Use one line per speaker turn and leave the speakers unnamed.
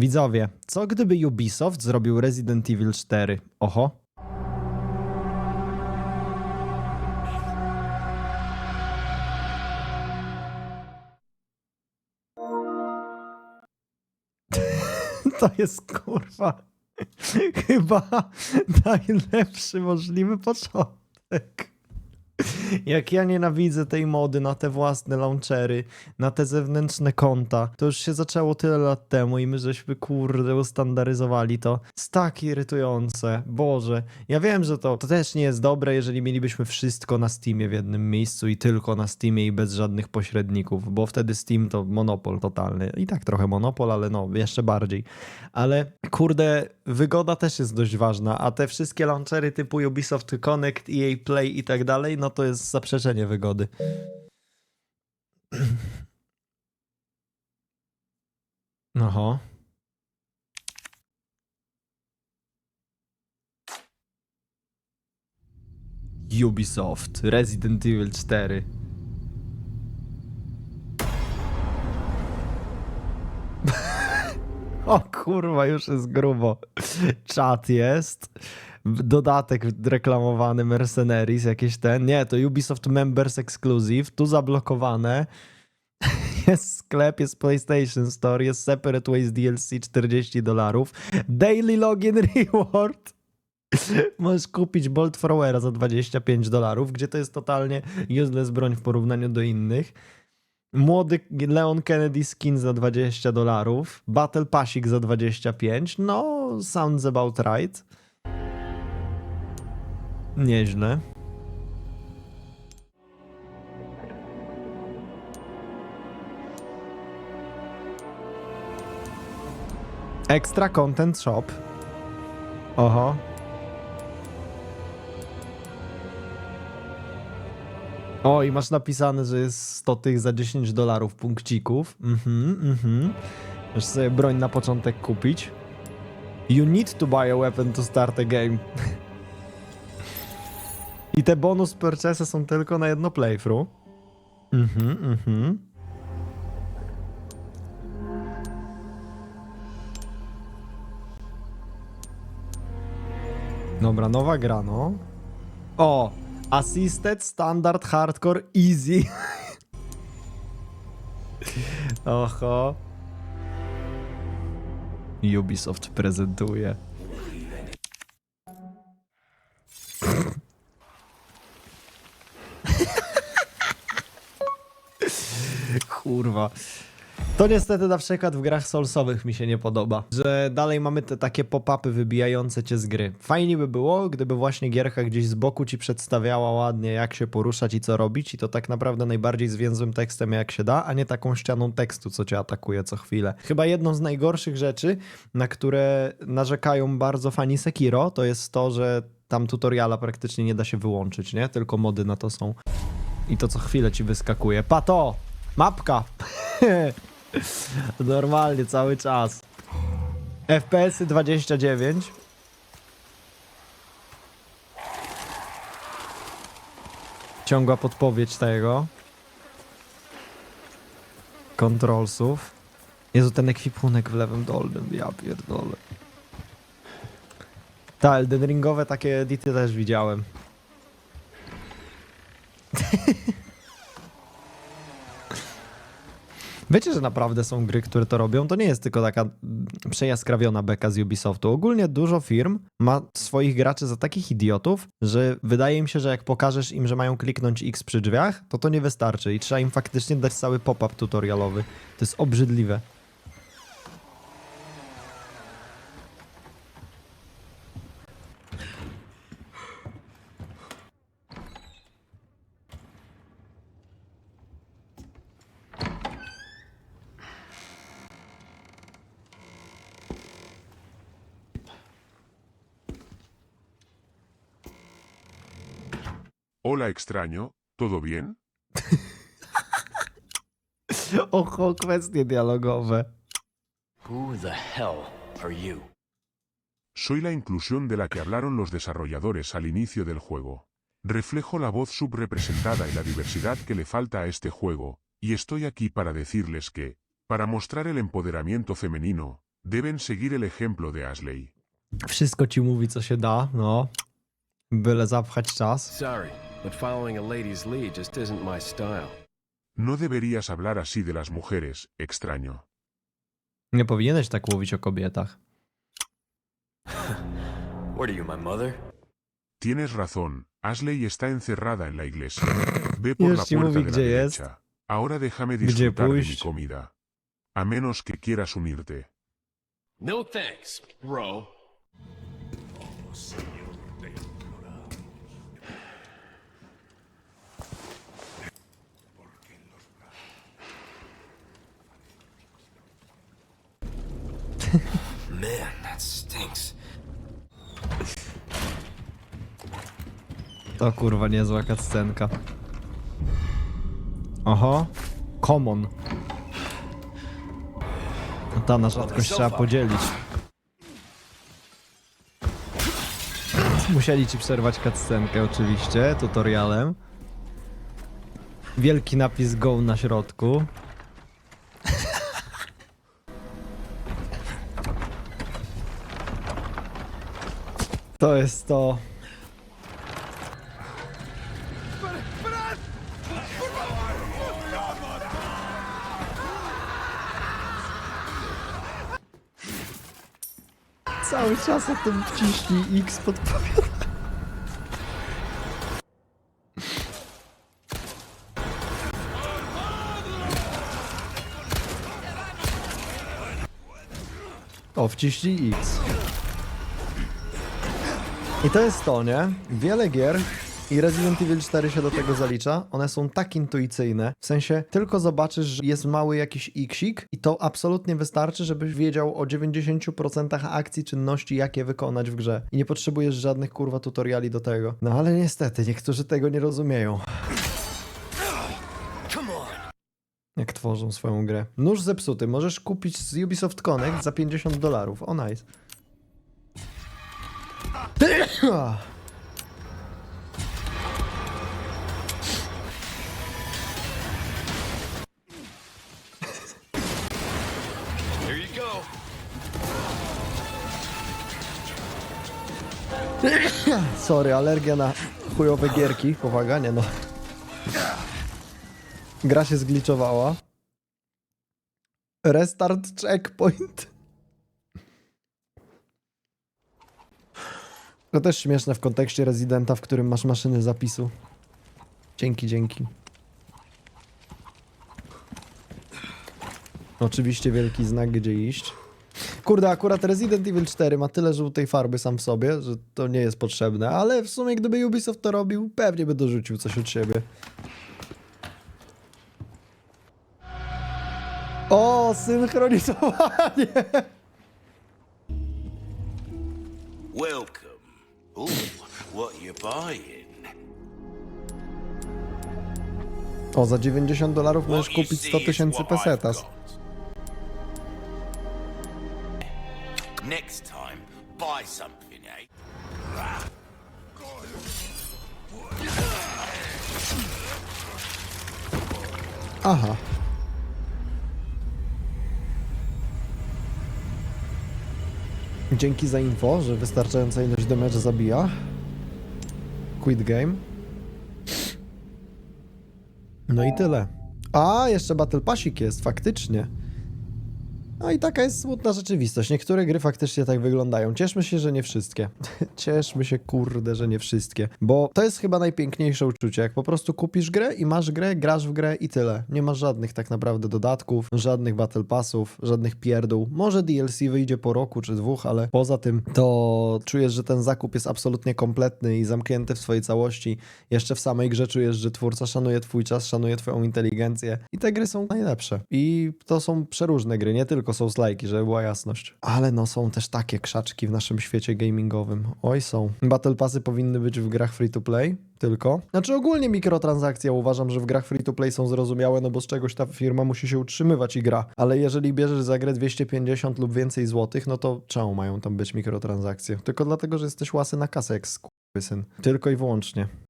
Widzowie, co gdyby Ubisoft zrobił Resident Evil 4? Oho. To jest kurwa chyba najlepszy możliwy początek. Jak ja nienawidzę tej mody na te własne launchery, na te zewnętrzne konta. To już się zaczęło tyle lat temu i my żeśmy kurde ustandaryzowali to. Jest tak irytujące. Boże. Ja wiem, że to, to też nie jest dobre, jeżeli mielibyśmy wszystko na Steamie w jednym miejscu i tylko na Steamie i bez żadnych pośredników, bo wtedy Steam to monopol totalny. I tak trochę monopol, ale no, jeszcze bardziej. Ale kurde, wygoda też jest dość ważna, a te wszystkie launchery typu Ubisoft Connect, EA Play i tak dalej, no to jest zaprzeczenie wygody. Oho. Ubisoft, Resident Evil 4. O kurwa, już jest grubo. Czat jest. Dodatek reklamowany Mercenaries, jakieś ten. Nie, to Ubisoft Members Exclusive. Tu zablokowane. Jest sklep, jest PlayStation Store, jest Separate Ways DLC 40 dolarów. Daily Login Reward. Możesz kupić Bolt Throwera za 25 dolarów, gdzie to jest totalnie useless broń w porównaniu do innych. Młody Leon Kennedy skin za 20 dolarów. Battle Passik za 25. No, sounds about right. Nieźle. Extra Content Shop. Oho. O, i masz napisane, że jest 100 tych za 10 dolarów punkcików. Mhm, mhm. Możesz sobie broń na początek kupić. You need to buy a weapon to start a game. I te bonus purchase są tylko na jedno playthrough. Mhm, mhm. Dobra, nowa gra, no. O! Assisted, Standard, Hardcore, Easy. Oho. Ubisoft prezentuje. Kurwa. To niestety na przykład w grach solsowych mi się nie podoba, że dalej mamy te takie pop-upy wybijające cię z gry. Fajnie by było, gdyby właśnie gierka gdzieś z boku ci przedstawiała ładnie jak się poruszać i co robić i to tak naprawdę najbardziej zwięzłym tekstem jak się da, a nie taką ścianą tekstu, co cię atakuje co chwilę. Chyba jedną z najgorszych rzeczy, na które narzekają bardzo fani Sekiro, to jest to, że tam tutoriala praktycznie nie da się wyłączyć, nie? Tylko mody na to są. I to co chwilę ci wyskakuje. Pato! Mapka! Normalnie cały czas. FPS-y 29. Ciągła podpowiedź tego. Kontrolsów. Jezu, ten ekwipunek w lewym dolnym, ja pierdolę. Ta, Elden Ringowe takie edity też widziałem. Wiecie, że naprawdę są gry, które to robią? To nie jest tylko taka przejaskrawiona beka z Ubisoftu. Ogólnie dużo firm ma swoich graczy za takich idiotów, że wydaje mi się, że jak pokażesz im, że mają kliknąć X przy drzwiach, to to nie wystarczy i trzeba im faktycznie dać cały pop-up tutorialowy. To jest obrzydliwe.
Hola extraño, ¿todo bien?
Oho, kwestie dialogowe.
Who the hell are you?
Soy la inclusión de la que hablaron los desarrolladores al inicio del juego. Reflejo la voz subrepresentada y la diversidad que le falta a este juego, y estoy aquí para decirles que, para mostrar el empoderamiento femenino, Deben seguir el ejemplo de Ashley.
Wszystko ci mówi, co się da, no. Byle zapchać czas.
Sorry, but following a lady's lead just isn't my style.
No deberías hablar así de las mujeres, extraño.
Nie powinieneś tak mówić o kobietach.
What are you, my mother?
Tienes razón, Ashley está encerrada en la iglesia. Ve por
Już
la
ci
puerta
mówi,
de la
gdzie jest.
derecha. Ahora déjame disfrutar de mi
pójść.
comida. A menos que quieras unirte.
No thanks, bro.
Man, that stinks.
To kurwa niezła cutscenka. Oho. Common. Ta na rzadkość trzeba podzielić. Musieli ci przerwać cutscenkę oczywiście, tutorialem. Wielki napis go na środku. To jest to. Cały czas o tym wciśnij X podpowiada. O, wciśnij X. I to jest to, nie? Wiele gier i Resident Evil 4 się do tego zalicza. One są tak intuicyjne. W sensie tylko zobaczysz, że jest mały jakiś xik i to absolutnie wystarczy, żebyś wiedział o 90% akcji, czynności, jakie wykonać w grze. I nie potrzebujesz żadnych kurwa tutoriali do tego. No ale niestety, niektórzy tego nie rozumieją. Jak tworzą swoją grę. Nóż zepsuty możesz kupić z Ubisoft Connect za 50 dolarów. O nice.
Here you go.
Sorry, alergia na chujowe gierki. Powaga, nie no. Gra się zgliczowała. Restart checkpoint. To też śmieszne w kontekście rezydenta, w którym masz maszyny zapisu. Dzięki, dzięki. Oczywiście wielki znak, gdzie iść. Kurde, akurat Resident Evil 4 ma tyle żółtej farby sam w sobie, że to nie jest potrzebne, ale w sumie gdyby Ubisoft to robił, pewnie by dorzucił coś od siebie. O, synchronizowanie!
Welcome. Ooh, what you buying?
O, za 90 dolarów możesz kupić
see
100
is
tysięcy pesetas.
Next time, buy something, eh?
Aha. Dzięki za info, że wystarczająca ilość damage zabija. Quit game. No i tyle. A, jeszcze Battle Passik jest, faktycznie. No i taka jest smutna rzeczywistość. Niektóre gry faktycznie tak wyglądają. Cieszmy się, że nie wszystkie. Cieszmy się, kurde, że nie wszystkie. Bo to jest chyba najpiękniejsze uczucie. Jak po prostu kupisz grę i masz grę, grasz w grę i tyle. Nie masz żadnych tak naprawdę dodatków, żadnych battle passów, żadnych pierdół. Może DLC wyjdzie po roku czy dwóch, ale poza tym to czujesz, że ten zakup jest absolutnie kompletny i zamknięty w swojej całości. Jeszcze w samej grze czujesz, że twórca szanuje twój czas, szanuje twoją inteligencję. I te gry są najlepsze. I to są przeróżne gry, nie tylko są slajki, żeby była jasność. Ale no są też takie krzaczki w naszym świecie gamingowym. Oj są. Battle Passy powinny być w grach free to play. Tylko. Znaczy ogólnie mikrotransakcje uważam, że w grach free to play są zrozumiałe, no bo z czegoś ta firma musi się utrzymywać i gra. Ale jeżeli bierzesz za grę 250 lub więcej złotych, no to czemu mają tam być mikrotransakcje? Tylko dlatego, że jesteś łasy na kasę jak syn. Tylko i wyłącznie.